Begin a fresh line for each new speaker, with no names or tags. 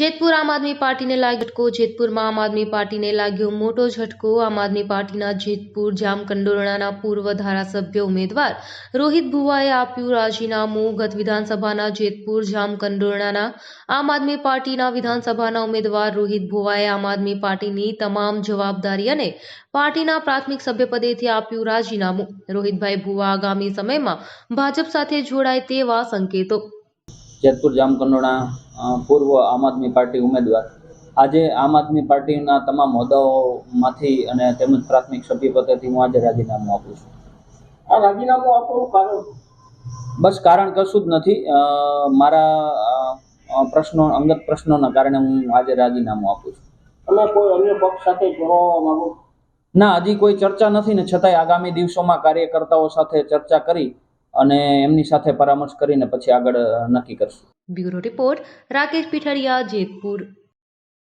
જેતપુર આમ આદમી પાર્ટીને લાગ્યો ઝટકો. જેતપુરમાં આમ આદમી પાર્ટીને લાગ્યો મોટો ઝટકો. આમ આદમી પાર્ટીના જેતપુર, જામકંડોરણાના પૂર્વ ધારાસભ્ય ઉમેદવાર રોહિત ભુવાએ આપ્યું રાજીનામું. ગત વિધાનસભાના જેતપુર, જામકંડોરણાના આમ આદમી પાર્ટીના વિધાનસભાના ઉમેદવાર રોહિત ભુવાએ આમ આદમી પાર્ટીની તમામ જવાબદારી અને પાર્ટીના પ્રાથમિક સભ્યપદેથી આપ્યું રાજીનામું. રોહિતભાઈ ભુવા આગામી સમયમાં ભાજપ સાથે જોડાય તેવા સંકેતો.
જેતપુર જામકંડોરણા પૂર્વ આમ આદમી પાર્ટી ઉમેદવાર. આજે આમ આદમી પાર્ટીના તમામ હોદ્દાઓમાંથી અને તેમજ પ્રાથમિક સભ્યપદેથી હું આજે રાજીનામું આપું છું.
આ રાજીનામું આપવાનું કારણ
બસ કારણ કશું જ નથી. મારા પ્રશ્નો અંગત પ્રશ્નોના કારણે હું આજે રાજીનામું આપું છું.
તમે કોઈ અન્ય પક્ષ સાથે જોડાવા માંગો
ના હજી કોઈ ચર્ચા નથી ને છતાંય આગામી દિવસોમાં કાર્યકર્તાઓ સાથે ચર્ચા કરી અને એમની સાથે પરામર્શ કરીને પછી આગળ નક્કી કરશું.
Bureau report Rakesh Pithadiya Jetpur.